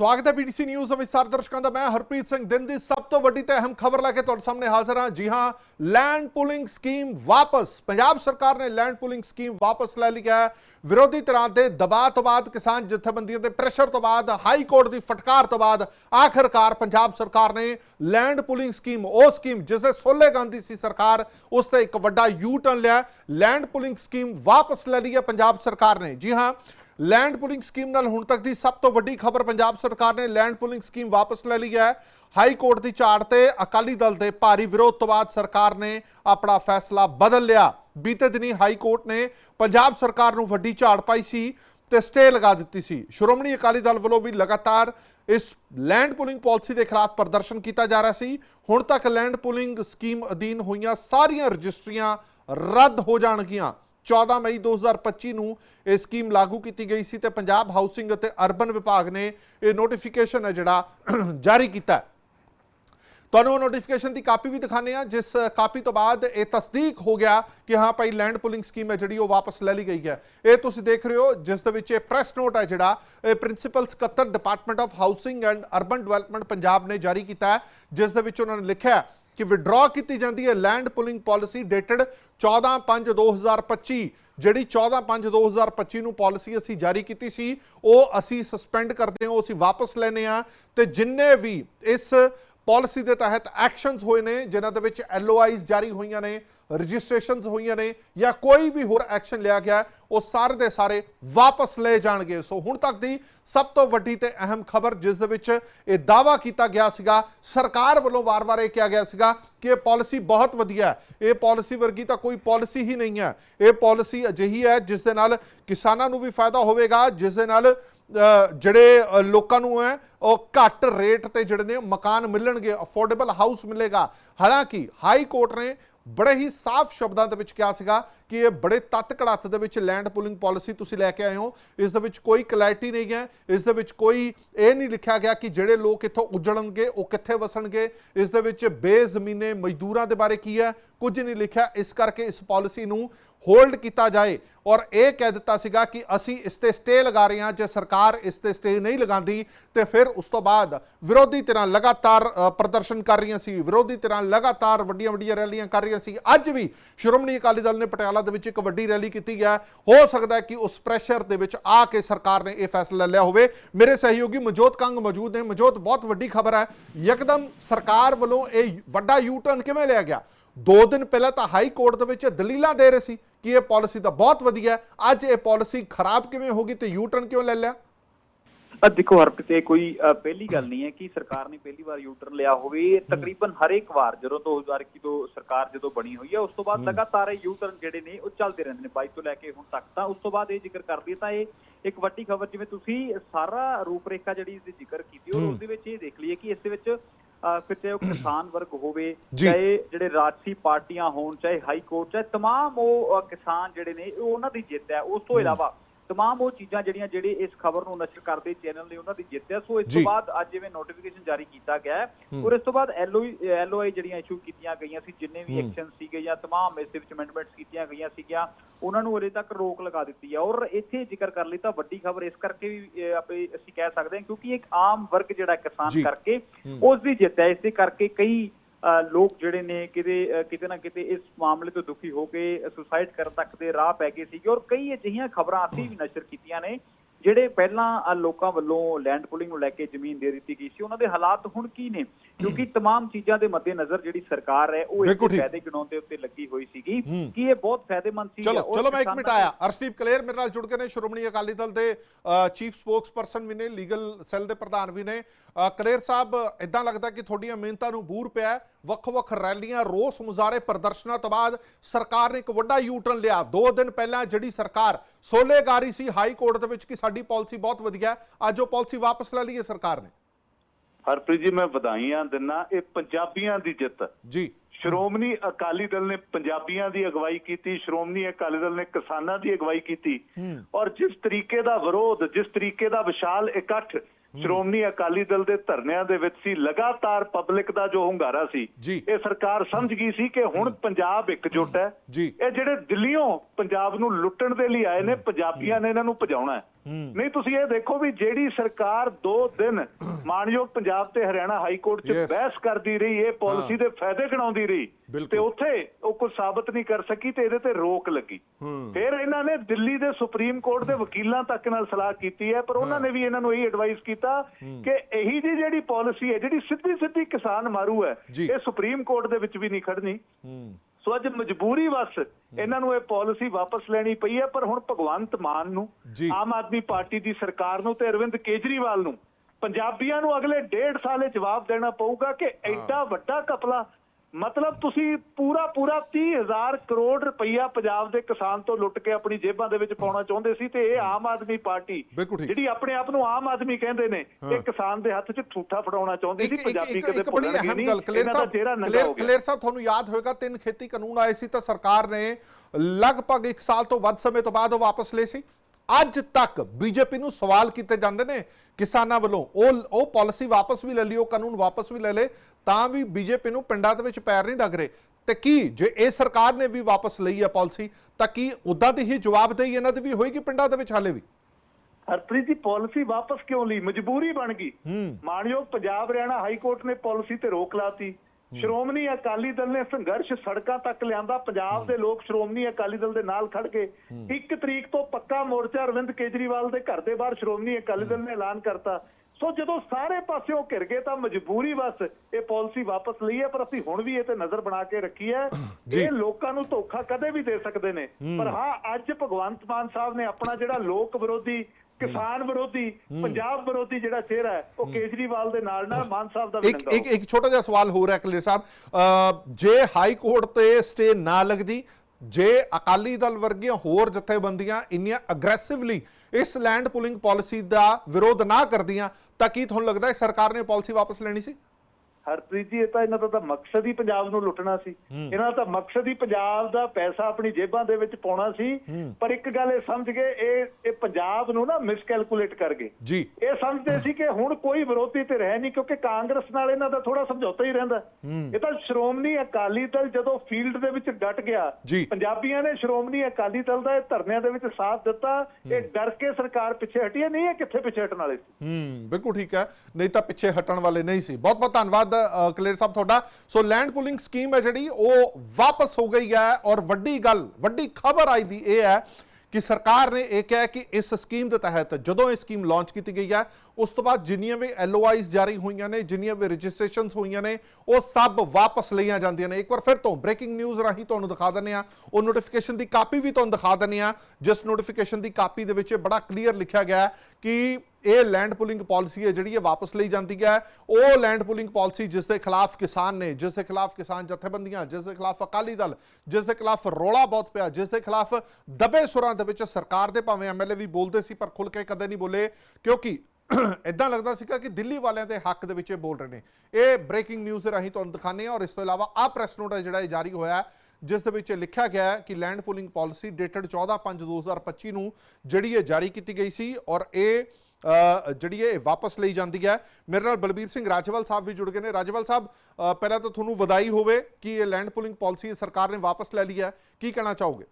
ਸਵਾਗਤ ਹੈ BTC news ਵਿਚਾਰ ਦਰਸ਼ਕਾਂ ਦਾ। ਮੈਂ ਹਰਪ੍ਰੀਤ ਸਿੰਘ ਦਿਨ ਦੀ ਸਭ ਤੋਂ ਵੱਡੀ ਤੇ ਅਹਿਮ ਖਬਰ ਲੈ ਕੇ ਤੁਹਾਡੇ ਸਾਹਮਣੇ ਹਾਜ਼ਰ ਹਾਂ। ਜੀ ਹਾਂ ਲੈਂਡ ਪੁਲਿੰਗ ਸਕੀਮ ਵਾਪਸ। ਪੰਜਾਬ ਸਰਕਾਰ ਨੇ ਲੈਂਡ ਪੁਲਿੰਗ ਸਕੀਮ ਵਾਪਸ ਲੈ ਲਈ ਹੈ। ਵਿਰੋਧੀ ਧਿਰਾਂ ਦੇ ਦਬਾਅ ਤੋਂ ਬਾਅਦ, ਕਿਸਾਨ ਜਥੇਬੰਦੀਆਂ ਦੇ ਪ੍ਰੈਸ਼ਰ ਤੋਂ ਬਾਅਦ ਹਾਈ ਕੋਰਟ ਦੀ ਫਟਕਾਰ ਤੋਂ ਬਾਅਦ ਆਖਰਕਾਰ ਪੰਜਾਬ ਸਰਕਾਰ ਨੇ ਲੈਂਡ ਪੁਲਿੰਗ ਸਕੀਮ ਉਹ ਸਕੀਮ ਜਿਸ ਦੇ ਸੋਲੇ ਗਾਂਧੀ ਸੀ ਸਰਕਾਰ, ਉਸ ਤੇ ਇੱਕ ਵੱਡਾ ਯੂ ਟਰਨ ਲਿਆ। ਲੈਂਡ ਪੁਲਿੰਗ ਸਕੀਮ ਵਾਪਸ ਲੈ ਲਈ ਹੈ ਪੰਜਾਬ ਸਰਕਾਰ ਨੇ। ਜੀ ਹਾਂ ਲੈਂਡ ਪੁਲਿੰਗ ਸਕੀਮ ਨਾਲ ਹੁਣ ਤੱਕ ਦੀ ਸਭ ਤੋਂ ਵੱਡੀ ਖਬਰ ਪੰਜਾਬ ਸਰਕਾਰ ਨੇ ਲੈਂਡ ਪੁਲਿੰਗ ਸਕੀਮ ਵਾਪਸ ਲੈ ਲਈ ਹੈ। ਹਾਈ ਕੋਰਟ ਦੀ ਝਾੜ ਤੇ ਅਕਾਲੀ ਦਲ ਦੇ ਭਾਰੀ ਵਿਰੋਧ ਤੋਂ ਬਾਅਦ ਸਰਕਾਰ ਨੇ ਆਪਣਾ ਫੈਸਲਾ ਬਦਲ ਲਿਆ। ਬੀਤੇ ਦਿਨੀ ਹਾਈ ਕੋਰਟ ਨੇ ਪੰਜਾਬ ਸਰਕਾਰ ਨੂੰ ਵੱਡੀ ਝਾੜ ਪਾਈ ਸੀ ਤੇ ਸਟੇ ਲਗਾ ਦਿੱਤੀ ਸੀ। ਸ਼੍ਰੋਮਣੀ ਅਕਾਲੀ ਦਲ ਵੱਲੋਂ ਵੀ ਲਗਾਤਾਰ ਇਸ ਲੈਂਡ ਪੁਲਿੰਗ ਪਾਲਿਸੀ ਦੇ ਖਿਲਾਫ ਪ੍ਰਦਰਸ਼ਨ ਕੀਤਾ ਜਾ ਰਿਹਾ ਸੀ। ਹੁਣ ਤੱਕ ਲੈਂਡ ਪੁਲਿੰਗ ਸਕੀਮ ਅਧੀਨ ਹੋਈਆਂ ਸਾਰੀਆਂ ਰਜਿਸਟਰੀਆਂ ਰੱਦ ਹੋ ਜਾਣਗੀਆਂ। 14 ਮਈ 2025 ਨੂੰ ਇਹ ਸਕੀਮ ਲਾਗੂ ਕੀਤੀ ਗਈ ਸੀ ਤੇ ਪੰਜਾਬ ਹਾਊਸਿੰਗ ਅਤੇ ਅਰਬਨ ਵਿਭਾਗ ਨੇ ਇਹ ਨੋਟੀਫਿਕੇਸ਼ਨ ਹੈ ਜਿਹੜਾ ਜਾਰੀ ਕੀਤਾ ਤੁਹਾਨੂੰ ਉਹ ਨੋਟੀਫਿਕੇਸ਼ਨ ਦੀ ਕਾਪੀ ਵੀ ਦਿਖਾਣੇ ਆ ਜਿਸ ਕਾਪੀ ਤੋਂ ਬਾਅਦ ਇਹ ਤਸਦੀਕ ਹੋ ਗਿਆ ਕਿ ਹਾਂ ਭਾਈ ਲੈਂਡ ਪੁਲਿੰਗ ਸਕੀਮ ਹੈ ਜਿਹੜੀ ਉਹ ਵਾਪਸ ਲੈ ਲਈ ਗਈ ਹੈ। ਇਹ ਤੁਸੀਂ ਦੇਖ ਰਹੇ ਹੋ, ਜਿਸ ਦੇ ਵਿੱਚ ਇਹ ਪ੍ਰੈਸ ਨੋਟ ਹੈ ਜਿਹੜਾ, ਇਹ ਪ੍ਰਿੰਸੀਪਲ ਸਕੱਤਰ department of housing and urban development Punjab ਨੇ ਜਾਰੀ ਕੀਤਾ ਹੈ, ਜਿਸ ਦੇ ਵਿੱਚ ਉਹਨਾਂ ਨੇ ਲਿਖਿਆ ਹੈ ਕਿ ਵਿਡਰਾਅ ਕੀਤੀ ਜਾਂਦੀ ਹੈ। ਲੈਂਡ ਪੁਲਿੰਗ ਪਾਲਿਸੀ ਡੇਟਡ 14/5/2025 ਜਿਹੜੀ 14/5/2025 ਨੂੰ ਪਾਲਿਸੀ ਅਸੀਂ ਜਾਰੀ ਕੀਤੀ ਸੀ, ਉਹ ਅਸੀਂ ਸਸਪੈਂਡ ਕਰਦੇ ਹਾਂ, ਉਹ ਅਸੀਂ ਵਾਪਸ ਲੈਨੇ ਆ ਤੇ ਜਿੰਨੇ ਵੀ ਇਸ ਪਾਲਿਸੀ ਦੇ ਤਹਿਤ ਐਕਸ਼ਨਸ ਹੋਏ ਨੇ, ਜਿਨ੍ਹਾਂ ਦੇ ਵਿੱਚ ਐਲਓਆਈਜ਼ ਜਾਰੀ ਹੋਈਆਂ ਨੇ ਰਜਿਸਟ੍ਰੇਸ਼ਨਸ ਹੋਈਆਂ ਨੇ, ਜਾਂ ਕੋਈ ਵੀ ਹੋਰ ਐਕਸ਼ਨ ਲਿਆ ਗਿਆ, ਉਹ ਸਾਰੇ ਦੇ ਸਾਰੇ ਵਾਪਸ ਲਏ ਜਾਣਗੇ। ਸੋ ਹੁਣ ਤੱਕ ਦੀ ਸਭ ਤੋਂ ਵੱਡੀ ਤੇ ਅਹਿਮ ਖਬਰ ਜਿਸ ਦੇ ਵਿੱਚ ਇਹ ਦਾਵਾ ਕੀਤਾ ਗਿਆ ਸੀਗਾ, ਸਰਕਾਰ ਵੱਲੋਂ ਵਾਰ-ਵਾਰ ਇਹ ਕਿਹਾ ਗਿਆ ਸੀਗਾ ਕਿ ਇਹ ਪਾਲਿਸੀ ਬਹੁਤ ਵਧੀਆ ਹੈ। ਇਹ ਪਾਲਿਸੀ ਵਰਗੀ ਤਾਂ ਕੋਈ ਪਾਲਿਸੀ ਹੀ ਨਹੀਂ ਹੈ। ਇਹ ਪਾਲਿਸੀ ਅਜਿਹੀ ਹੈ ਜਿਸ ਦੇ ਨਾਲ ਕਿਸਾਨਾਂ ਨੂੰ ਵੀ ਫਾਇਦਾ ਹੋਵੇਗਾ, ਜਿਸ ਦੇ ਨਾਲ ਜਿਹੜੇ ਲੋਕਾਂ ਨੂੰ ਹੈ ਉਹ ਘੱਟ ਰੇਟ ਤੇ ਜਿਹੜੇ ਨੇ ਮਕਾਨ ਮਿਲਣਗੇ ਅਫੋਰਡੇਬਲ ਹਾਊਸ ਮਿਲੇਗਾ। ਹਾਲਾਂਕਿ ਹਾਈ ਕੋਰਟ ਨੇ ਬੜੇ ਹੀ ਸਾਫ਼ ਸ਼ਬਦਾਂ ਦੇ ਵਿੱਚ ਕਿਹਾ ਸੀਗਾ ਕਿ ਇਹ ਬੜੇ ਤੱਤ ਘੜੱਤ ਦੇ ਵਿੱਚ ਲੈਂਡ ਪੁਲਿੰਗ ਪਾਲਿਸੀ ਤੁਸੀਂ ਲੈ ਕੇ ਆਏ ਹੋ। ਇਸ ਦੇ ਵਿੱਚ ਕੋਈ ਕਲੈਰਿਟੀ ਨਹੀਂ ਹੈ। ਇਸ ਦੇ ਵਿੱਚ ਕੋਈ ਇਹ ਨਹੀਂ ਲਿਖਿਆ ਗਿਆ ਕਿ ਜਿਹੜੇ ਲੋਕ ਇੱਥੋਂ ਉਜੜਨਗੇ, ਉਹ ਕਿੱਥੇ ਵਸਣਗੇ। ਇਸ ਦੇ ਵਿੱਚ ਬੇਜ਼ਮੀਨੇ ਮਜ਼ਦੂਰਾਂ ਦੇ ਬਾਰੇ ਕੀ ਹੈ? ਕੁਝ ਨਹੀਂ ਲਿਖਿਆ। ਇਸ ਕਰਕੇ ਇਸ ਪਾਲਿਸੀ ਨੂੰ ਹੋਲਡ ਕੀਤਾ ਜਾਏ। ਔਰ ਇਹ ਕਹਿ ਦਿੱਤਾ ਸੀਗਾ ਕਿ ਅਸੀਂ ਇਸ ਤੇ ਸਟੇ ਲਗਾ ਰਹੇ ਹਾਂ। ਜੇ ਸਰਕਾਰ ਇਸ ਤੇ ਸਟੇ ਨਹੀਂ ਲਗਾਉਂਦੀ, ਤੇ ਫਿਰ ਉਸ ਤੋਂ ਬਾਅਦ ਵਿਰੋਧੀ ਧਿਰਾਂ ਲਗਾਤਾਰ ਪ੍ਰਦਰਸ਼ਨ ਕਰ ਰਹੀਆਂ ਸੀ। ਵਿਰੋਧੀ ਧਿਰਾਂ ਲਗਾਤਾਰ ਵੱਡੀਆਂ ਵੱਡੀਆਂ ਰੈਲੀਆਂ ਕਰ ਰਹੀਆਂ ਸੀ। ਅੱਜ ਵੀ ਸ਼੍ਰੋਮਣੀ ਅਕਾਲੀ ਦਲ ਨੇ ਪਟਿਆਲਾ ਦੇ ਵਿੱਚ ਇੱਕ ਵੱਡੀ ਰੈਲੀ ਕੀਤੀ ਹੈ ਹੋ ਸਕਦਾ ਹੈ ਕਿ ਉਸ ਪ੍ਰੈਸ਼ਰ ਦੇ ਵਿੱਚ ਆ ਕੇ ਸਰਕਾਰ ਨੇ ਇਹ ਫੈਸਲਾ ਲਿਆ ਹੋਵੇ। ਮੇਰੇ ਸਹਿਯੋਗੀ ਮਨਜੋਤ ਕੰਗ ਮੌਜੂਦ ਨੇ। ਮਜੋਤ ਬਹੁਤ ਵੱਡੀ ਖਬਰ ਹੈ। ਯਕਦਮ ਸਰਕਾਰ ਵੱਲੋਂ ਇਹ ਵੱਡਾ ਯੂ ਟਰਨ ਕਿਵੇਂ ਲਿਆ ਗਿਆ? ਦੋ ਦਿਨ ਪਹਿਲਾਂ ਤਾਂ ਹਾਈ ਕੋਰਟ ਦੇ ਵਿੱਚ ਦਲੀਲਾਂ ਦੇ ਰਹੇ ਸੀ ਕਿ ਇਹ ਪਾਲਿਸੀ ਤਾਂ ਬਹੁਤ ਵਧੀਆ ਹੈ। ਅੱਜ ਇਹ ਪਾਲਿਸੀ ਖਰਾਬ ਕਿਵੇਂ ਹੋ ਗਈ ਤੇ ਯੂ ਟਰਨ ਕਿਉਂ ਲੈ ਲਿਆ? ਅ ਦੇਖੋ ਹਰਪ੍ਰੀਤ ਇਹ ਕੋਈ ਪਹਿਲੀ ਗੱਲ ਨਹੀਂ ਹੈ ਕਿ ਸਰਕਾਰ ਨੇ ਪਹਿਲੀ ਵਾਰ ਯੂਟਰਨ ਲਿਆ ਹੋਵੇ। ਤਕਰੀਬਨ ਹਰੇਕ ਵਾਰ ਜਦੋਂ 2021 ਤੋਂ ਸਰਕਾਰ ਜਦੋਂ ਬਣੀ ਹੋਈ ਹੈ ਉਸ ਤੋਂ ਬਾਅਦ ਲਗਾਤਾਰ ਇਹ ਯੂਟਰਨ ਜਿਹੜੇ ਨੇ ਉਹ ਚੱਲਦੇ ਰਹਿੰਦੇ ਨੇ 22 ਤੋਂ ਲੈ ਕੇ ਹੁਣ ਤੱਕ। ਤਾਂ ਉਸ ਤੋਂ ਬਾਅਦ ਇਹ ਜ਼ਿਕਰ ਕਰਦੀ ਹੈ ਤਾਂ ਇਹ ਇੱਕ ਵੱਡੀ ਖਬਰ ਜਿਵੇਂ ਤੁਸੀਂ ਸਾਰਾ ਰੂਪਰੇਖਾ ਜਿਹੜੀ ਇਸ ਦੀ ਜ਼ਿਕਰ ਕੀਤੀ ਔਰ। ਉਸ ਦੇ ਵਿੱਚ ਇਹ ਦੇਖ ਲਈਏ ਕਿ ਇਸ ਦੇ ਵਿੱਚ ਅ, ਫਿਰ ਚਾਹੇ ਉਹ ਕਿਸਾਨ ਵਰਗ ਹੋਵੇ ਜੀ। ਚਾਹੇ ਜਿਹੜੇ ਰਾਜਸੀ ਪਾਰਟੀਆਂ ਹੋਣ ਚਾਹੇ ਹਾਈ ਕੋਰਟ ਚਾਹੇ तमाम ਉਹ ਅ, ਕਿਸਾਨ ਜਿਹੜੇ ਨੇ ਉਹ ਉਹਨਾਂ ਦੀ ਜਿੱਤ ਹੈ ਉਸ ਤੋਂ ਇਲਾਵਾ ਤਮਾਮ ਉਹ ਚੀਜ਼ਾਂ ਜਿਹੜੀਆਂ ਜਿਹੜੇ ਇਸ ਖਬਰ ਨੂੰ ਨਸ਼ਰ ਕਰਦੇ ਚੈਨਲ ਨੇ ਉਹਨਾਂ ਦੀ ਜਿੱਤ ਹੈ ਸੋ ਇਸ। ਤੋਂ ਬਾਅਦ ਅੱਜ ਜਿਵੇਂ ਨੋਟੀਫਿਕੇਸ਼ਨ ਜਾਰੀ ਕੀਤਾ ਗਿਆ ਹੈ। ਔਰ ਇਸ ਤੋਂ ਬਾਅਦ ਐਲਓਆਈ ਜਿਹੜੀਆਂ ਇਸ਼ੂ ਕੀਤੀਆਂ ਗਈਆਂ ਸੀ ਜਿੰਨੇ ਵੀ। ਐਕਸ਼ਨ ਸੀਗੇ ਜਾਂ ਤਮਾਮ ਇਸ ਵਿੱਚ ਅਮੈਂਡਮੈਂਟਸ ਕੀਤੀਆਂ ਗਈਆਂ ਸੀਗੀਆਂ ਉਹਨਾਂ ਨੂੰ ਅਜੇ ਤੱਕ ਰੋਕ ਲਗਾ ਦਿੱਤੀ ਹੈ ਔਰ ਇੱਥੇ ਜ਼ਿਕਰ ਕਰ ਲਈ ਤਾਂ ਵੱਡੀ ਖਬਰ ਇਸ ਕਰਕੇ ਵੀ ਆਪੇ ਅਸੀਂ ਕਹਿ ਸਕਦੇ ਹਾਂ ਕਿਉਂਕਿ ਇੱਕ ਆਮ ਵਰਗ ਜਿਹੜਾ। ਕਿਸਾਨ ਕਰਕੇ। ਉਸ ਦੀ ਜਿੱਤ ਹੈ ਇਸ ਦੇ ਕਰਕੇ ਕਈ ਲੋਕ ਜਿਹੜੇ ਨੇ ਕਿਤੇ ਅ, ਕਿਤੇ ਨਾ ਕਿਤੇ ਇਸ ਮਾਮਲੇ ਤੋਂ ਦੁਖੀ ਹੋ ਕੇ ਸੁਸਾਈਡ ਕਰਨ ਤੱਕ ਦੇ ਰਾਹ ਪੈ ਗਏ ਸੀਗੇ ਔਰ ਕਈ ਅਜਿਹੀਆਂ ਖਬਰਾਂ ਅਸੀਂ ਵੀ ਨਸ਼ਰ ਕੀਤੀਆਂ ਨੇ ਜਿਹੜੇ ਪਹਿਲਾਂ ਅ, ਲੋਕਾਂ ਵੱਲੋਂ ਲੈਂਡ ਪੁਲਿੰਗ ਨੂੰ ਲੈ ਕੇ ਜ਼ਮੀਨ ਦੇ ਦਿੱਤੀ ਗਈ ਸੀ ਉਹਨਾਂ ਦੇ ਹਾਲਾਤ ਹੁਣ ਕੀ ਨੇ ਕਿਉਂਕਿ तमाम ਚੀਜ਼ਾਂ ਦੇ ਮੱਦੇਨਜ਼ਰ ਜਿਹੜੀ ਸਰਕਾਰ ਹੈ ਉਹ ਇਸ ਬਿਲਕੁਲ ਦੇ ਠੀਕ। ਫਾਇਦੇ ਗਿਣਾਉਣ ਦੇ ਉੱਤੇ ਲੱਗੀ ਹੋਈ ਸੀਗੀ ਹੂੰ। ਕਿ ਇਹ ਬਹੁਤ ਫਾਇਦੇਮੰਦ ਸੀ ਚਲੋ ਔਰ ਚਲੋ ਮੈਂ ਇੱਕ ਮਿੰਟ ਕਿਸਾਨਾਂ ਆਇਆ ਅਰਸ਼ਦੀਪ ਕਲੇਰ ਮੇਰੇ ਨਾਲ ਜੁੜ ਕੇ ਨੇ ਸ਼੍ਰੋਮਣੀ ਅਕਾਲੀ ਦਲ ਦੇ ਚੀਫ ਸਪੋਕਸਪਰਸਨ ਵੀ ਨੇ ਲੀਗਲ ਸੈੱਲ ਦੇ ਪ੍ਰਧਾਨ ਵੀ ਨੇ ਅ, ਕਲੇਰ ਸਾਹਿਬ ਇਦਾਂ ਲੱਗਦਾ ਕਿ ਤੁਹਾਡੀਆਂ ਮਿਹਨਤਾਂ ਨੂੰ ਬੂਰ ਪਿਆ। ਵੱਖ-ਵੱਖ ਰੈਲੀਆਂ ਰੋਸ ਮੁਜ਼ਾਹਰੇ ਪ੍ਰਦਰਸ਼ਨਾਂ ਤੋਂ ਬਾਅਦ ਸਰਕਾਰ ਨੇ ਇੱਕ ਵੱਡਾ ਯੂ ਟਰਨ ਲਿਆ। ਦੋ ਦਿਨ ਪਹਿਲਾਂ ਜਿਹੜੀ ਸਰਕਾਰ ਸੋਲੇ ਗਾ ਰਹੀ ਸੀ ਹਾਈ ਕੋਰਟ ਦੇ ਵਿੱਚ ਕਿ ਸਾਡੀ ਪਾਲਿਸੀ ਬਹੁਤ ਵਧੀਆ ਅੱਜ ਉਹ ਪਾਲਿਸੀ ਵਾਪਸ ਲੈ ਲਈ ਹੈ ਸਰਕਾਰ ਨੇ। ਹਰਪ੍ਰੀਤ ਜੀ ਮੈਂ ਵਧਾਈਆਂ ਦਿੰਨਾ ਇਹ ਪੰਜਾਬੀਆਂ ਦੀ ਜਿੱਤ। ਜੀ। ਸ਼੍ਰੋਮਣੀ ਅਕਾਲੀ ਦਲ ਨੇ ਪੰਜਾਬੀਆਂ ਦੀ ਅਗਵਾਈ ਕੀਤੀ ਸ਼੍ਰੋਮਣੀ ਅਕਾਲੀ ਦਲ ਨੇ ਕਿਸਾਨਾਂ ਦੀ ਅਗਵਾਈ ਕੀਤੀ। ਔਰ ਜਿਸ ਤਰੀਕੇ ਦਾ ਵਿਰੋਧ ਜਿਸ ਤਰੀਕੇ ਦਾ ਵਿਸ਼ਾਲ ਇਕੱਠ ਸ਼੍ਰੋਮਣੀ ਅਕਾਲੀ ਦਲ ਦੇ ਧਰਨਿਆਂ ਦੇ ਵਿੱਚ ਸੀ ਲਗਾਤਾਰ ਪਬਲਿਕ ਦਾ ਜੋ ਹੁੰਗਾਰਾ ਸੀ। ਇਹ ਸਰਕਾਰ ਸਮਝ ਗਈ ਸੀ ਕਿ ਹੁਣ ਪੰਜਾਬ ਇਕਜੁੱਟ ਹੈ। ਇਹ ਜਿਹੜੇ ਦਿੱਲੀੋਂ ਪੰਜਾਬ ਨੂੰ ਲੁੱਟਣ ਦੇ ਲਈ ਆਏ ਨੇ ਪੰਜਾਬੀਆਂ ਨੇ ਇਹਨਾਂ ਨੂੰ ਭਜਾਉਣਾ ਹੈ। ਨਹੀਂ ਤੁਸੀਂ ਇਹ ਦੇਖੋ ਵੀ ਜਿਹੜੀ ਸਰਕਾਰ 2 ਦਿਨ ਮਾਨਯੋਗ ਪੰਜਾਬ ਤੇ ਹਰਿਆਣਾ ਹਾਈ ਕੋਰਟ 'ਚ. ਬਹਿਸ ਕਰਦੀ ਰਹੀ ਇਹ ਪਾਲਿਸੀ ਦੇ ਫਾਇਦੇ ਗਿਣਾਉਂਦੀ ਰਹੀ। ਤੇ ਉੱਥੇ ਉਹ ਕੁਝ ਸਾਬਤ ਨਹੀਂ ਕਰ ਸਕੀ ਤੇ ਇਹਦੇ ਤੇ ਰੋਕ ਲੱਗੀ। ਫਿਰ ਇਹਨਾਂ ਨੇ ਦਿੱਲੀ ਦੇ ਸੁਪਰੀਮ ਕੋਰਟ ਦੇ ਵਕੀਲਾਂ ਤੱਕ ਨਾਲ ਸਲਾਹ ਕੀਤੀ ਹੈ ਪਰ ਉਹਨਾਂ ਨੇ ਵੀ ਇਹਨਾਂ ਨੂੰ ਇਹ ਐਡਵਾਈਸ ਕੀਤਾ ਕਿ ਇਹੀ ਜੀ ਜਿਹੜੀ ਪਾਲਿਸੀ ਹੈ ਜਿਹੜੀ ਸਿੱਧੀ ਸਿੱਧੀ ਕਿਸਾਨ ਮਾਰੂ ਹੈ। ਇਹ ਸੁਪਰੀਮ ਕੋਰਟ ਦੇ ਵਿੱਚ ਵੀ ਨਹੀਂ ਖੜਨੀ ਹੂੰ। ਸੋ ਅੱਜ ਮਜਬੂਰੀ ਵਸ ਇਹਨਾਂ ਨੂੰ ਇਹ ਪਾਲਿਸੀ ਵਾਪਸ ਲੈਣੀ ਪਈ ਹੈ ਪਰ ਹੁਣ ਭਗਵੰਤ ਮਾਨ ਨੂੰ। ਆਮ ਆਦਮੀ ਪਾਰਟੀ ਦੀ ਸਰਕਾਰ ਨੂੰ ਤੇ ਅਰਵਿੰਦ ਕੇਜਰੀਵਾਲ ਨੂੰ ਪੰਜਾਬੀਆਂ ਨੂੰ ਅਗਲੇ ਡੇਢ ਸਾਲ ਇਹ ਜਵਾਬ ਦੇਣਾ ਪਊਗਾ ਕਿ ਐਡਾ ਵੱਡਾ ਕਪਲਾ ਮਤਲਬ ਤੁਸੀਂ ਪੂਰਾ ਪੂਰਾ 30000 ਕਰੋੜ ਰੁਪਈਆ ਪੰਜਾਬ ਦੇ ਕਿਸਾਨ ਤੋਂ ਲੁੱਟ ਕੇ ਆਪਣੀ ਜੇਬਾਂ ਦੇ ਵਿੱਚ ਪਾਉਣਾ ਚਾਹੁੰਦੇ ਸੀ ਤੇ ਇਹ ਆਮ ਆਦਮੀ ਪਾਰਟੀ। ਜਿਹੜੀ ਆਪਣੇ ਆਪ ਨੂੰ ਆਮ ਆਦਮੀ ਕਹਿੰਦੇ ਨੇ ਇਹ ਕਿਸਾਨ ਦੇ ਹੱਥ 'ਚ ਠੂਠਾ ਫੜਾਉਣਾ ਚਾਹੁੰਦੀ ਸੀ ਪੰਜਾਬੀ ਕਦੇ ਭੁੱਲਣਗੇ ਨਹੀਂ ਇਹਨਾਂ ਦਾ ਸਾਹਿਬ ਚਿਹਰਾ ਨੰਗਾ ਹੋ ਗਿਆ। ਕਲੀਅਰ ਸਾਹਿਬ ਤੁਹਾਨੂੰ ਯਾਦ ਹੋਵੇਗਾ ਤਿੰਨ ਖੇਤੀ ਕਾਨੂੰਨ ਆਏ ਸੀ ਤਾਂ ਸਰਕਾਰ ਨੇ ਲਗਭਗ 1 ਸਾਲ ਤੋਂ ਵੱਧ ਸਮੇਂ ਤੋਂ ਬਾਅਦ ਉਹ ਵਾਪਸ ਲਏ ਸੀ। ਅੱਜ ਤੱਕ ਬੀਜੇਪੀ ਨੂੰ ਸਵਾਲ ਕੀਤੇ ਜਾਂਦੇ ਨੇ ਕਿਸਾਨਾਂ ਵੱਲੋਂ। ਉਹ ਉਹ ਪਾਲਿਸੀ ਵਾਪਸ ਵੀ ਲੈ ਲਈ ਉਹ ਕਾਨੂੰਨ ਵਾਪਸ ਵੀ ਲੈ ਲਏ ਤਾਂ ਵੀ ਬੀਜੇਪੀ ਨੂੰ ਪਿੰਡਾਂ ਦੇ ਵਿੱਚ ਪੈਰ ਨਹੀਂ ਲੱਗ ਰਹੇ। ਤੇ ਕੀ ਜੇ ਇਹ ਸਰਕਾਰ ਨੇ ਵੀ ਵਾਪਸ ਲਈ ਹੈ ਪਾਲਿਸੀ ਤਾਂ ਕੀ ਉਦਾਂ ਦੀ ਹੀ ਜਵਾਬਦੇਹੀ ਇਹਨਾਂ ਦੀ ਵੀ ਹੋਏਗੀ ਪਿੰਡਾਂ ਦੇ ਵਿੱਚ ਹਾਲੇ ਵੀ? ਹਰਪ੍ਰੀਤ ਜੀ ਪਾਲਿਸੀ ਵਾਪਸ ਕਿਉਂ ਲਈ? ਮਜਬੂਰੀ ਬਣ ਗਈ। ਮਾਨਯੋਗ ਪੰਜਾਬ ਹਰਿਆਣਾ ਹਾਈ ਕੋਰਟ ਨੇ ਪਾਲਿਸੀ ਤੇ ਰੋਕ ਲਾਤੀ। ਸ਼੍ਰੋਮਣੀ ਅਕਾਲੀ ਦਲ ਨੇ ਸੰਘਰਸ਼ ਸੜਕਾਂ ਤੱਕ ਲਿਆਂਦਾ। ਪੰਜਾਬ ਦੇ ਲੋਕ ਸ਼੍ਰੋਮਣੀ ਅਕਾਲੀ ਦਲ ਦੇ ਨਾਲ ਖੜ ਕੇ ਇੱਕ ਤਰੀਕ ਤੋਂ ਪੱਕਾ ਮੋਰਚਾ ਅਰਵਿੰਦ ਕੇਜਰੀਵਾਲ ਦੇ ਘਰ ਦੇ ਬਾਹਰ ਸ਼੍ਰੋਮਣੀ ਅਕਾਲੀ ਦਲ ਨੇ ਐਲਾਨ ਕਰਤਾ। ਸੋ ਜਦੋਂ ਸਾਰੇ ਪਾਸਿਓਂ ਘਿਰ ਗਏ ਤਾਂ ਮਜਬੂਰੀ ਵਸ ਇਹ ਪਾਲਿਸੀ ਵਾਪਸ ਲਈ ਹੈ ਪਰ ਅਸੀਂ ਹੁਣ ਵੀ ਇਹ ਤੇ ਨਜ਼ਰ ਬਣਾ ਕੇ ਰੱਖੀ ਹੈ। ਇਹ ਲੋਕਾਂ ਨੂੰ ਧੋਖਾ ਕਦੇ ਵੀ ਦੇ ਸਕਦੇ ਨੇ। ਪਰ ਹਾਂ ਅੱਜ ਭਗਵੰਤ ਮਾਨ ਸਾਹਿਬ ਨੇ ਆਪਣਾ ਜਿਹੜਾ ਲੋਕ ਵਿਰੋਧੀ ਕਿਸਾਨ ਵਿਰੋਧੀ ਪੰਜਾਬ ਵਿਰੋਧੀ ਜਿਹੜਾ ਚਿਹਰਾ ਹੈ ਉਹ ਕੇਜਰੀਵਾਲ ਦੇ ਨਾਲ ਨਾਲ ਮਾਨ ਸਾਹਿਬ ਦਾ ਵੀ ਇੱਕ ਇੱਕ ਇੱਕ ਛੋਟਾ ਜਿਹਾ ਸਵਾਲ ਹੋ ਰਿਹਾ ਕਲੀਅਰ ਸਾਹਿਬ। ਜੇ ਹਾਈ ਕੋਰਟ ਤੇ ਸਟੇ ਨਾ ਲੱਗਦੀ ਜੇ ਅਕਾਲੀ ਦਲ ਵਰਗੀਆਂ ਹੋਰ ਜਥੇਬੰਦੀਆਂ ਇੰਨੀਆਂ ਅਗਰੈਸਿਵਲੀ ਇਸ ਲੈਂਡ ਪੁਲਿੰਗ ਪਾਲਿਸੀ ਦਾ ਵਿਰੋਧ ਨਾ ਕਰਦੀਆਂ ਤਾਂ ਕੀ ਤੁਹਾਨੂੰ ਲੱਗਦਾ ਹੈ ਸਰਕਾਰ ਨੇ ਪਾਲਿਸੀ ਵਾਪਸ ਲੈਣੀ ਸੀ? ਹਰਪ੍ਰੀਤ ਜੀ ਇਹ ਤਾਂ ਇਹਨਾਂ ਦਾ ਤਾਂ ਮਕਸਦ ਹੀ ਪੰਜਾਬ ਨੂੰ ਲੁੱਟਣਾ ਸੀ। ਇਹਨਾਂ ਦਾ ਮਕਸਦ ਹੀ ਪੰਜਾਬ ਦਾ ਪੈਸਾ ਆਪਣੀ ਜੇਬਾਂ ਦੇ ਵਿੱਚ ਪਾਉਣਾ ਸੀ। ਪਰ ਇੱਕ ਗੱਲ ਇਹ ਸਮਝ ਗਏ ਇਹ ਇਹ ਪੰਜਾਬ ਨੂੰ ਨਾ ਮਿਸਕੈਲਕੂਲੇਟ ਕਰ ਗਏ। ਜੀ। ਇਹ ਸਮਝਦੇ ਸੀ ਕਿ ਹੁਣ ਕੋਈ ਵਿਰੋਧੀ ਤੇ ਰਹਿ ਨਹੀਂ ਕਿਉਂਕਿ ਕਾਂਗਰਸ ਨਾਲ ਇਹਨਾਂ ਦਾ ਥੋੜਾ ਸਮਝੌਤਾ ਹੀ ਰਹਿੰਦਾ। ਇਹ ਤਾਂ ਸ਼੍ਰੋਮਣੀ ਅਕਾਲੀ ਦਲ ਜਦੋਂ ਫੀਲਡ ਦੇ ਵਿੱਚ ਡਟ ਗਿਆ। ਪੰਜਾਬੀਆਂ ਨੇ ਸ਼੍ਰੋਮਣੀ ਅਕਾਲੀ ਦਲ ਦਾ ਇਹ ਧਰਨਿਆਂ ਦੇ ਵਿੱਚ ਸਾਥ ਦਿੱਤਾ। ਇਹ ਡਰ ਕੇ ਸਰਕਾਰ ਪਿੱਛੇ ਹਟੀ ਨਹੀਂ ਇਹ ਕਿੱਥੇ ਪਿੱਛੇ ਹਟਣ ਵਾਲੇ ਸੀ? ਹੂੰ ਬਿਲਕੁਲ ਠੀਕ ਹੈ। ਨਹੀਂ ਤਾਂ ਪਿੱਛੇ ਹਟਣ ਵਾਲੇ ਨਹੀਂ ਸੀ। ਬਹੁਤ ਬਹੁਤ ਧੰਨਵਾਦ। ਕਲੀਅਰ ਸਾਹਿਬ ਤੁਹਾਡਾ। ਸੋ ਲੈਂਡ ਪੁਲਿੰਗ ਸਕੀਮ ਹੈ ਜਿਹੜੀ, ਉਹ ਵਾਪਸ ਹੋ ਗਈ ਹੈ ਔਰ ਵੱਡੀ ਗੱਲ, ਵੱਡੀ ਖਬਰ ਆਈ ਦੀ ਇਹ ਹੈ ਕਿ ਸਰਕਾਰ ਨੇ ਇਹ ਕਿਹਾ ਕਿ ਇਸ ਸਕੀਮ ਦੇ ਤਹਿਤ ਜਦੋਂ ਇਹ ਸਕੀਮ ਲਾਂਚ ਕੀਤੀ ਗਈ ਹੈ, ਉਸ ਤੋਂ ਬਾਅਦ ਜਿੰਨੀਆਂ ਵੀ ਐਲਓਆਈਜ਼ ਜਾਰੀ ਹੋਈਆਂ ਨੇ, ਜਿੰਨੀਆਂ ਵੀ ਰਜਿਸਟ੍ਰੇਸ਼ਨਸ ਹੋਈਆਂ ਨੇ, ਉਹ ਸਭ ਵਾਪਸ ਲਈਆਂ ਜਾਂਦੀਆਂ ਨੇ। ਇੱਕ ਵਾਰ ਫਿਰ ਤੋਂ ਬ੍ਰੇਕਿੰਗ ਨਿਊਜ਼ ਰਾਹੀਂ ਤੁਹਾਨੂੰ ਦਿਖਾ ਦਿੰਦੇ ਆ ਉਹ ਨੋਟੀਫਿਕੇਸ਼ਨ ਦੀ ਕਾਪੀ ਵੀ ਤੁਹਾਨੂੰ ਦਿਖਾ ਦਿੰਦੇ ਆ ਜਿਸ ਨੋਟੀਫਿਕੇਸ਼ਨ ਦੀ ਕਾਪੀ ਦੇ ਵਿੱਚ ਬੜਾ ਕਲੀਅਰ ਲਿਖਿਆ ਗਿਆ ਕਿ ਇਹ ਲੈਂਡ ਪੁਲਿੰਗ ਪਾਲਿਸੀ ਹੈ ਜਿਹੜੀ ਇਹ ਵਾਪਸ ਲਈ ਜਾਂਦੀ ਹੈ। ਉਹ ਲੈਂਡ ਪੁਲਿੰਗ ਪਾਲਿਸੀ ਜਿਸ ਦੇ ਖਿਲਾਫ ਕਿਸਾਨ ਨੇ, ਜਿਸ ਦੇ ਖਿਲਾਫ ਕਿਸਾਨ ਜਥੇਬੰਦੀਆਂ, ਜਿਸ ਦੇ ਖਿਲਾਫ ਅਕਾਲੀ ਦਲ, ਜਿਸ ਦੇ ਖਿਲਾਫ ਰੋਲਾ ਬਹੁਤ ਪਿਆ, ਜਿਸ ਦੇ ਖਿਲਾਫ ਦਬੇ ਸੁਰਾਂ ਦੇ ਵਿੱਚ ਸਰਕਾਰ ਦੇ ਭਾਵੇਂ ਐਮਐਲਏ ਵੀ ਬੋਲਦੇ ਸੀ, ਪਰ ਖੁੱਲ ਕੇ ਕਦੇ ਨਹੀਂ ਬੋਲੇ, ਕਿਉਂਕਿ ਇਦਾਂ ਲੱਗਦਾ ਸੀਗਾ ਕਿ ਦਿੱਲੀ ਵਾਲਿਆਂ ਦੇ ਹੱਕ ਦੇ ਵਿੱਚ ਇਹ ਬੋਲ ਰਹੇ ਨੇ। ਇਹ ਬ੍ਰੇਕਿੰਗ ਨਿਊਜ਼ ਦੇ ਰਾਹੀਂ ਤੁਹਾਨੂੰ ਦਿਖਾਣੇ ਆ ਔਰ ਇਸ ਤੋਂ ਇਲਾਵਾ ਆ ਪ੍ਰੈਸ ਨੋਟ ਹੈ ਜਿਹੜਾ ਇਹ ਜਾਰੀ ਹੋਇਆ ਜਿਸ ਦੇ ਵਿੱਚ ਲਿਖਿਆ ਗਿਆ ਹੈ ਕਿ ਲੈਂਡ ਪੁਲਿੰਗ ਪਾਲਿਸੀ ਡੇਟਡ 14/5/2025 ਨੂੰ ਜਿਹੜੀ ਇਹ ਜਾਰੀ ਕੀਤੀ ਗਈ ਸੀ ਔਰ ਇਹ ਜਿਹੜੀ ਇਹ ਵਾਪਸ ਲਈ ਜਾਂਦੀ ਹੈ। ਮੇਰੇ ਨਾਲ ਬਲਬੀਰ ਸਿੰਘ ਰਾਜਵਲ ਸਾਹਿਬ ਵੀ ਜੁੜ ਗਏ ਨੇ। ਰਾਜਵਲ ਸਾਹਿਬ ਪਹਿਲਾਂ ਤਾਂ ਤੁਹਾਨੂੰ ਵਧਾਈ ਹੋਵੇ ਕਿ ਇਹ ਲੈਂਡ ਪੁਲਿੰਗ ਪਾਲਿਸੀ ਸਰਕਾਰ ਨੇ ਵਾਪਸ ਲੈ ਲਈ ਹੈ। ਕੀ ਕਹਿਣਾ ਚਾਹੋਗੇ?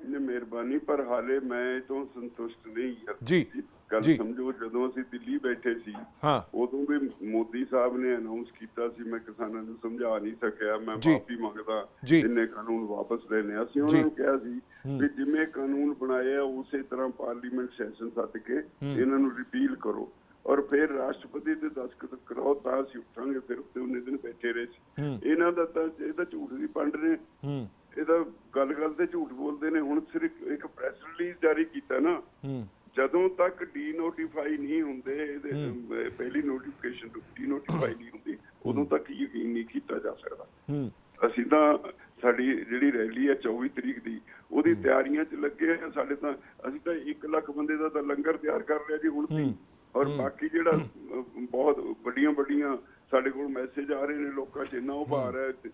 ਇਹਨੇ ਮਿਹਰਬਾਨੀ ਪਰ ਹਾਲੇ ਮੈਂ ਤੋਂ ਸੰਤੁਸ਼ਟ ਨਹੀਂ ਹਾਂ। ਜੀ, ਗੱਲ ਜੀ। ਸਮਝੋ ਜਦੋਂ ਅਸੀਂ ਦਿੱਲੀ ਬੈਠੇ ਸੀ ਹਾਂ। ਉਦੋਂ ਵੀ ਮੋਦੀ ਸਾਹਿਬ ਨੇ ਅਨਾਉਂਸ ਕੀਤਾ ਸੀ ਮੈਂ ਕਿਸਾਨਾਂ ਨੂੰ ਸਮਝਾ ਨਹੀਂ ਸਕਿਆ ਮੈਂ ਜੀ। ਮਾਫੀ ਮੰਗਦਾ ਜੀ। ਇੰਨੇ ਕਾਨੂੰਨ ਵਾਪਸ ਲੈਣੇ। ਅਸੀਂ ਜੀ। ਉਹਨਾਂ ਨੂੰ ਕਿਹਾ ਸੀ ਵੀ ਜਿਵੇਂ ਕਾਨੂੰਨ ਬਣਾਏ ਆ ਉਸੇ ਤਰ੍ਹਾਂ ਪਾਰਲੀਮੈਂਟ ਸੈਸ਼ਨ ਸੱਦ ਕੇ ਇਹਨਾਂ ਨੂੰ ਰਿਪੀਲ ਕਰੋ। ਔਰ ਫਿਰ ਰਾਸ਼ਟਰਪਤੀ ਦੇ ਦਸਤਖਤ ਕਰਾਓ ਤਾਂ ਅਸੀਂ ਉੱਠਾਂਗੇ ਫਿਰ ਉੱਤੇ ਉਹਨੇ ਦਿਨ ਬੈਠੇ ਰਹੇ ਸੀ। ਇਹਨਾਂ ਦਾ ਤਾਂ ਇਹ ਤਾਂ ਝੂਠ ਦੀ ਪੰਡ ਨੇ ਹੂੰ। ਇਹ ਤਾਂ ਗੱਲ ਗੱਲ ਤੇ ਝੂਠ ਬੋਲਦੇ ਨੇ। ਹੁਣ ਸਿਰਫ ਇੱਕ ਪ੍ਰੈਸ ਰਿਲੀਜ਼ ਜਾਰੀ ਕੀਤਾ ਨਾ। ਹੂੰ। ਜਦੋਂ ਤੱਕ ਡੀ ਨੋਟੀਫਾਈ ਨਹੀਂ ਹੁੰਦੇ ਇਹਦੇ ਪਹਿਲੀ ਨੋਟੀਫਿਕੇਸ਼ਨ ਡੀ ਨੋਟੀਫਾਈ ਨਹੀਂ ਹੁੰਦੀ ਉਦੋਂ ਤੱਕ ਯਕੀਨ ਨਹੀਂ ਕੀਤਾ ਜਾ ਸਕਦਾ। ਅਸੀਂ ਤਾਂ ਸਾਡੀ ਜਿਹੜੀ ਰੈਲੀ ਹੈ 24 ਤਰੀਕ ਦੀ ਉਹਦੀ ਤਿਆਰੀਆਂ 'ਚ ਲੱਗੇ ਆ ਸਾਡੇ ਤਾਂ ਅਸੀਂ ਤਾਂ 1 ਲੱਖ ਬੰਦੇ ਦਾ ਤਾਂ ਲੰਗਰ ਤਿਆਰ ਕਰ ਲਿਆ ਜੀ ਹੁਣ ਤੀ ਔਰ ਬਾਕੀ ਜਿਹੜਾ ਬਹੁਤ ਵੱਡੀਆਂ ਵੱਡੀਆਂ ਸਾਡੇ ਕੋਲ ਮੈਸੇਜ ਆ ਰਹੇ ਨੇ ਲੋਕਾਂ 'ਚ ਇੰਨਾ ਉਭਾਰ ਹੈ। ਤੇ,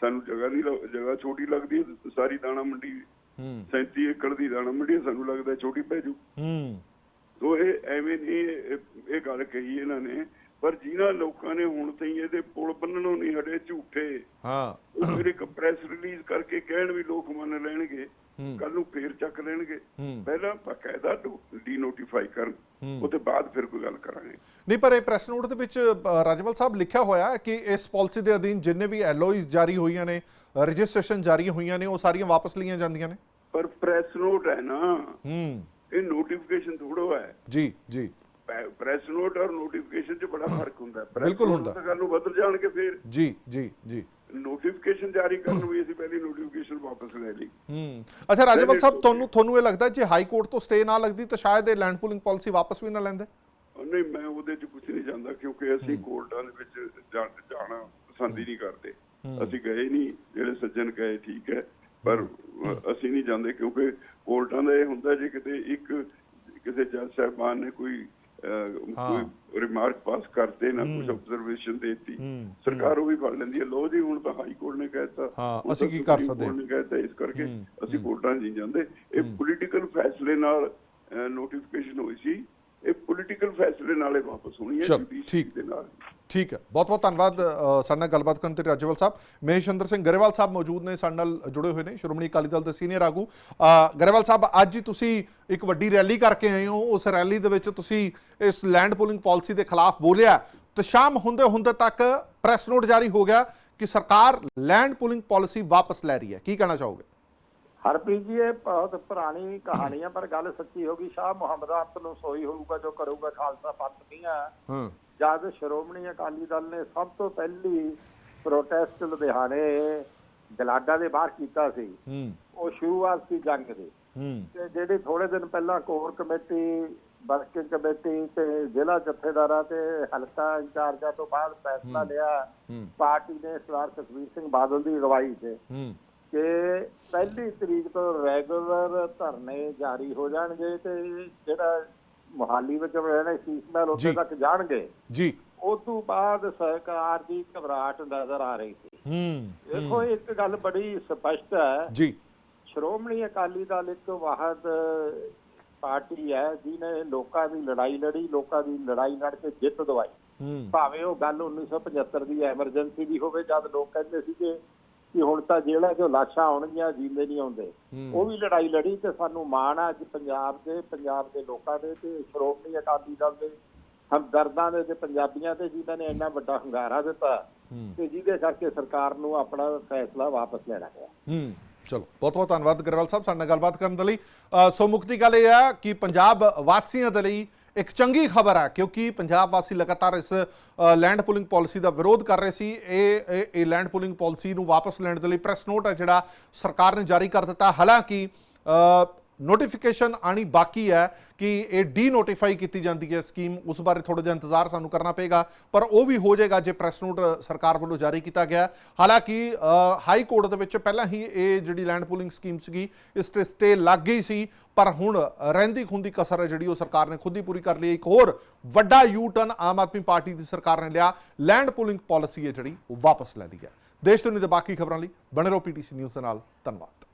ਸਾਨੂੰ ਜਗ੍ਹਾ ਨਹੀਂ ਜਗ੍ਹਾ ਛੋਟੀ ਲੱਗਦੀ ਸਾਰੀ ਦਾਣਾ ਮੰਡੀ 37 ਏਕੜ ਦੀ ਦਾਣਾ ਮੰਡੀ ਸਾਨੂੰ ਲੱਗਦਾ ਛੋਟੀ ਪੈ ਜੂ। ਹੂੰ। ਤੋ ਇਹ ਐਵੇਂ ਨਹੀਂ ਇਹ- ਗੱਲ ਕਹੀ ਇਹਨਾਂ ਨੇ ਪਰ ਜਿਨ੍ਹਾਂ ਲੋਕਾਂ ਨੇ ਹੁਣ ਤਾਈਂ ਇਹਦੇ ਪੁਲ ਬੰਨਣੋਂ ਨਹੀਂ ਹਟੇ ਝੂਠੇ ਹਾਂ। ਉਹ ਇੱਕ ਪ੍ਰੈਸ ਰਿਲੀਜ਼ ਕਰਕੇ ਕਹਿਣ ਵੀ ਲੋਕ ਮੰਨ ਲੈਣਗੇ। ਕੱਲ ਨੂੰ ਫੇਰ ਚੱਕ ਲੈਣਗੇ। ਪਹਿਲਾਂ ਬਕਾਇਦਾ ਡੀ ਨੋਟੀਫਾਈ ਕਰਨ ਉਹਦੇ ਬਾਅਦ ਫਿਰ ਕੋਈ ਗੱਲ ਕਰਾਂਗੇ। ਨਹੀਂ ਪਰ ਇਹ ਪ੍ਰੈਸ ਨੋਟ ਦੇ ਵਿੱਚ ਰਾਜਵਲ ਸਾਹਿਬ ਲਿਖਿਆ ਹੋਇਆ ਹੈ ਕਿ ਇਸ ਪਾਲਿਸੀ ਦੇ ਅਧੀਨ ਜਿੰਨੇ ਵੀ ਐਲਓਇਸ ਜਾਰੀ ਹੋਈਆਂ ਨੇ ਰਜਿਸਟ੍ਰੇਸ਼ਨ ਜਾਰੀ ਹੋਈਆਂ ਨੇ ਉਹ ਸਾਰੀਆਂ ਵਾਪਸ ਲਈਆਂ ਜਾਂਦੀਆਂ ਨੇ? ਪਰ ਪ੍ਰੈਸ ਨੋਟ ਹੈ ਨਾ। ਹੂੰ। ਇਹ ਨੋਟੀਫਿਕੇਸ਼ਨ ਥੋੜੋ ਹੈ। ਜੀ ਜੀ। ਪ੍ਰੈਸ ਨੋਟ ਔਰ ਨੋਟੀਫਿਕੇਸ਼ਨ 'ਚ ਬੜਾ ਫ਼ਰਕ ਹੁੰਦਾ ਹੈ। ਬਿਲਕੁਲ ਹੁੰਦਾ। ਗੱਲ ਨੂੰ ਬਦਲ ਜਾਣਗੇ ਫਿਰ। ਜੀ ਜੀ ਜੀ। ਨੋਟੀਫਿਕੇਸ਼ਨ ਜਾਰੀ ਕਰਨ ਵੀ ਅਸੀਂ ਪਹਿਲੀ ਨੋਟੀਫਿਕੇਸ਼ਨ ਵਾਪਸ ਲੈ ਲਈ। ਹੂੰ। ਅੱਛਾ ਰਾਜਵਲ ਸਾਹਿਬ ਤੁਹਾਨੂੰ ਤੁਹਾਨੂੰ ਇਹ ਲੱਗਦਾ ਜੇ ਹਾਈ ਕੋਰਟ ਤੋਂ ਸਟੇ ਨਾ ਲੱਗਦੀ ਤਾਂ ਸ਼ਾਇਦ ਇਹ ਲੈਂਡ ਪੂਲਿੰਗ ਪਾਲਿਸੀ ਵਾਪਸ ਵੀ ਨਾ ਲੈਂਦੇ? ਨਹੀਂ ਮੈਂ ਉਹਦੇ 'ਚ ਕੁਝ ਨਹੀਂ ਜਾਣਦਾ ਕਿਉਂਕਿ ਅਸੀਂ ਕੋਰਟਾਂ ਦੇ ਵਿੱਚ ਜਾਣਾ ਪਸੰਦ ਹੀ ਨਹੀਂ ਕਰਦੇ। ਅਸੀਂ ਗਏ ਨਹੀਂ ਜਿਹੜੇ ਸੱਜਣ ਗਏ ਠੀਕ ਹੈ ਪਰ ਅਸੀਂ ਨਹੀਂ ਜਾਂਦੇ ਕਿਉਂਕਿ ਕੋਰਟਾਂ ਦਾ ਇਹ ਹੁੰਦਾ ਜੇ ਕਿਤੇ ਇੱਕ ਕਿਸੇ ਜੱਜ ਸਾਹਿਬਾਨ ਨੇ ਕੋਈ ਕੋਈ ਰਿਮਾਰਕ ਪਾਸ ਕਰਤੇ ਨਾ ਕੁਝ ਆਬਜ਼ਰਵੇਸ਼ਨ ਦੇਤੀ। ਸਰਕਾਰ ਉਹ ਵੀ ਫੜ ਲੈਂਦੀ ਹੈ। ਲੋ ਜੀ ਹੁਣ ਤਾਂ ਹਾਈ ਕੋਰਟ ਨੇ ਕਹਿਤਾ ਹਾਂ, ਅਸੀਂ ਕੀ ਕਰ ਸਕਦੇ ਨੇ ਕਹਿਤਾ ਇਸ ਕਰਕੇ ਅਸੀਂ ਕੋਰਟਾਂ ਨਹੀਂ ਜਾਂਦੇ। ਇਹ ਪੋਲੀਟੀਕਲ ਫੈਸਲੇ ਨਾਲ ਨੋਟੀਫਿਕੇਸ਼ਨ ਹੋਈ ਸੀ। ਇਹ ਪੋਲੀਟੀਕਲ ਫੈਸਲੇ ਨਾਲੇ ਵਾਪਸ ਹੋਣੀ ਹੈ ਠੀਕ। ਦੇ ਨਾਲ। ਠੀਕ ਹੈ। ਬਹੁਤ ਬਹੁਤ ਧੰਨਵਾਦ ਸਾਡੇ ਨਾਲ ਗੱਲਬਾਤ ਕਰਨ ਤੇ ਰਾਜਵਲ ਸਾਹਿਬ। ਮਹੇਸ਼ੰਦਰ ਸਿੰਘ ਗਰੇਵਾਲ ਸਾਹਿਬ ਮੌਜੂਦ ਨੇ ਸਾਡੇ ਨਾਲ ਜੁੜੇ ਹੋਏ ਨੇ। ਸ਼੍ਰੋਮਣੀ ਅਕਾਲੀ ਦਲ ਦੇ ਸੀਨੀਅਰ ਆਗੂ। ਗਰੇਵਾਲ ਸਾਹਿਬ ਅੱਜ ਹੀ ਤੁਸੀਂ ਇੱਕ ਵੱਡੀ ਰੈਲੀ ਕਰਕੇ ਆਏ ਹੋ। ਉਸ ਰੈਲੀ ਦੇ ਵਿੱਚ ਤੁਸੀਂ ਇਸ ਲੈਂਡ ਪੂਲਿੰਗ ਪਾਲਿਸੀ ਦੇ ਖਿਲਾਫ ਬੋਲਿਆ। ਤੇ ਸ਼ਾਮ ਹੁੰਦੇ ਹੁੰਦੇ ਤੱਕ ਪ੍ਰੈਸ ਨੋਟ ਜਾਰੀ ਹੋ ਗਿਆ ਕਿ ਸਰਕਾਰ ਲੈਂਡ ਪੂਲਿੰਗ ਪਾਲਿਸੀ ਵਾਪਸ ਲੈ ਰਹੀ ਹੈ। ਕੀ ਕਹਿਣਾ ਚਾਹੋਗੇ? ਹਰਪ੍ਰੀਤ ਜੀ ਇਹ ਬਹੁਤ ਪੁਰਾਣੀ ਕਹਾਣੀ ਆ ਪਰ ਗੱਲ ਸੱਚੀ ਹੋ ਗਈ ਸ਼ਾਹ ਮੁਹੰਮਦ ਅੰਤ ਨੂੰ ਸੋਈ ਹੋਊਗਾ ਜੋ ਕਰੂਗਾ ਖਾਲਸਾ ਪੰਥ ਦੀਆਂ। ਹਾਂ। ਜਦ ਸ਼੍ਰੋਮਣੀ ਅਕਾਲੀ ਦਲ ਨੇ ਸਭ ਤੋਂ ਪਹਿਲੀ ਪ੍ਰੋਟੈਸਟ ਲੁਧਿਆਣੇ ਗਲਾਡਾ ਦੇ ਬਾਹਰ ਕੀਤਾ ਸੀ ਹੂੰ। ਉਹ ਸ਼ੁਰੂਆਤ ਸੀ ਜੰਗ ਦੀ। ਹੂੰ। ਤੇ ਜਿਹੜੇ ਥੋੜੇ ਦਿਨ ਪਹਿਲਾਂ ਕੋਰ ਕਮੇਟੀ ਵਰਕਿੰਗ ਕਮੇਟੀ ਤੇ ਜ਼ਿਲ੍ਹਾ ਜਥੇਦਾਰਾਂ ਤੇ ਹਲਕਾ ਇੰਚਾਰਜਾਂ ਤੋਂ ਬਾਅਦ ਫੈਸਲਾ ਲਿਆ ਪਾਰਟੀ ਨੇ ਸਰਦਾਰ ਸੁਖਬੀਰ ਸਿੰਘ ਬਾਦਲ ਦੀ ਅਗਵਾਈ 'ਚ ਹੂੰ। ਕਿ ਪਹਿਲੀ ਤਰੀਕ ਤੋਂ ਰੈਗੂਲਰ ਧਰਨੇ ਜਾਰੀ ਹੋ ਜਾਣਗੇ ਤੇ ਜਿਹੜਾ ਮੁਹਾਲੀ ਵਿੱਚ ਰਹਿਣਾ ਸੀਸ ਮਹਿਲ ਉੱਥੇ। ਤੱਕ ਜਾਣਗੇ। ਜੀ। ਉਸ ਤੋਂ ਬਾਅਦ ਸਰਕਾਰ ਦੀ ਘਬਰਾਹਟ ਨਜ਼ਰ ਆ ਰਹੀ ਸੀ। ਹੂੰ ਦੇਖੋ ਇੱਕ ਗੱਲ ਬੜੀ ਸਪਸ਼ਟ ਹੈ। ਜੀ। ਸ਼੍ਰੋਮਣੀ ਅਕਾਲੀ ਦਲ ਇੱਕ ਵਾਹਦ ਪਾਰਟੀ ਹੈ ਜਿਹਨੇ ਲੋਕਾਂ ਦੀ ਲੜਾਈ ਲੜੀ ਲੋਕਾਂ ਦੀ ਲੜਾਈ ਲੜ ਕੇ ਜਿੱਤ ਦਵਾਈ। ਹੂੰ। ਭਾਵੇਂ ਉਹ ਗੱਲ 1975 ਦੀ ਐਮਰਜੈਂਸੀ ਦੀ ਹੋਵੇ ਜਦ ਲੋਕ ਕਹਿੰਦੇ ਸੀਗੇ ਕਿ ਹੁਣ ਤਾਂ ਜੇਲ੍ਹਾਂ 'ਚੋਂ ਲਾਸ਼ਾਂ ਆਉਣਗੀਆਂ ਜੀਂਦੇ ਨਹੀਂ ਆਉਂਦੇ। ਉਹ ਵੀ ਲੜਾਈ ਲੜੀ ਤੇ ਸਾਨੂੰ ਮਾਣ ਆ ਅੱਜ ਪੰਜਾਬ ਦੇ ਪੰਜਾਬ ਦੇ ਲੋਕਾਂ ਦੇ ਤੇ ਸ਼੍ਰੋਮਣੀ ਅਕਾਲੀ ਦਲ ਦੇ ਹਮਦਰਦਾਂ ਦੇ ਤੇ ਪੰਜਾਬੀਆਂ ਤੇ ਜਿਨ੍ਹਾਂ ਨੇ ਇੰਨਾ ਵੱਡਾ ਹੰਗਾਰਾ ਦਿੱਤਾ ਤੇ ਜਿਹਦੇ ਕਰਕੇ ਸਰਕਾਰ ਨੂੰ ਆਪਣਾ ਫੈਸਲਾ ਵਾਪਸ ਲੈਣਾ ਪਿਆ। ਹੂੰ ਚਲੋ ਬਹੁਤ ਬਹੁਤ ਧੰਨਵਾਦ ਗਰੇਵਾਲ ਸਾਹਿਬ ਸਾਡੇ ਨਾਲ ਗੱਲਬਾਤ ਕਰਨ ਦੇ ਲਈ। ਸੋ ਦੀ ਗੱਲ ਇਹ ਹੈ ਕਿ ਪੰਜਾਬ ਵਾਸੀਆਂ ਦੇ ਲਈ ਇੱਕ ਚੰਗੀ ਖਬਰ ਹੈ, ਕਿਉਂਕਿ ਪੰਜਾਬ ਵਾਸੀ ਲਗਾਤਾਰ ਇਸ ਲੈਂਡ ਪੁਲਿੰਗ ਪਾਲਿਸੀ ਦਾ ਵਿਰੋਧ ਕਰ ਰਹੇ ਸੀ। ਇਹ, ਇਹ- ਲੈਂਡ ਪੁਲਿੰਗ ਪਾਲਿਸੀ ਨੂੰ ਵਾਪਸ ਲੈਣ ਦੇ ਲਈ ਪ੍ਰੈਸ ਨੋਟ ਹੈ ਜਿਹੜਾ ਸਰਕਾਰ ਨੇ ਜਾਰੀ ਕਰ ਦਿੱਤਾ। ਹਾਲਾਂਕਿ ਨੋਟੀਫਿਕੇਸ਼ਨ ਆਣੀ ਬਾਕੀ ਹੈ ਕਿ ਇਹ ਡੀ ਨੋਟੀਫਾਈ ਕੀਤੀ ਜਾਂਦੀ ਹੈ ਸਕੀਮ ਉਸ ਬਾਰੇ ਥੋੜਾ ਜਿਹਾ ਇੰਤਜ਼ਾਰ ਸਾਨੂੰ ਕਰਨਾ ਪਏਗਾ, ਪਰ ਉਹ ਵੀ ਹੋ ਜਾਏਗਾ ਜੇ ਪ੍ਰੈਸ ਨੋਟ ਸਰਕਾਰ ਵੱਲੋਂ ਜਾਰੀ ਕੀਤਾ ਗਿਆ ਹਾਲਾਂਕਿ ਹਾਈ ਕੋਰਟ ਦੇ ਵਿੱਚ ਪਹਿਲਾਂ ਹੀ ਇਹ ਜਿਹੜੀ ਲੈਂਡ ਪੂਲਿੰਗ ਸਕੀਮ ਸੀਗੀ, ਇਸ ਤੇ ਸਟੇ ਲੱਗ ਗਈ ਸੀ, ਪਰ ਹੁਣ ਰਹਿੰਦੀ ਖੁੰਦੀ ਕਸਰ ਹੈ ਜਿਹੜੀ ਉਹ ਸਰਕਾਰ ਨੇ ਖੁਦ ਹੀ ਪੂਰੀ ਕਰ ਲਈ ਇੱਕ ਹੋਰ ਵੱਡਾ U turn Aam Aadmi party ਦੀ ਸਰਕਾਰ ਨੇ ਲਿਆ ਲੈਂਡ ਪੂਲਿੰਗ ਪਾਲਿਸੀ ਹੈ ਜਿਹੜੀ, ਉਹ ਵਾਪਸ ਲੈ ਲਈ ਹੈ। ਦੇਸ਼ ਦੁਨੀਆ ਦੇ ਬਾਕੀ ਖਬਰਾਂ ਲਈ ਬਣੇ ਰਹੋ ਪੀਟੀਸੀ ਨਿਊਜ਼ ਦੇ ਨਾਲ, ਧੰਨਵਾਦ।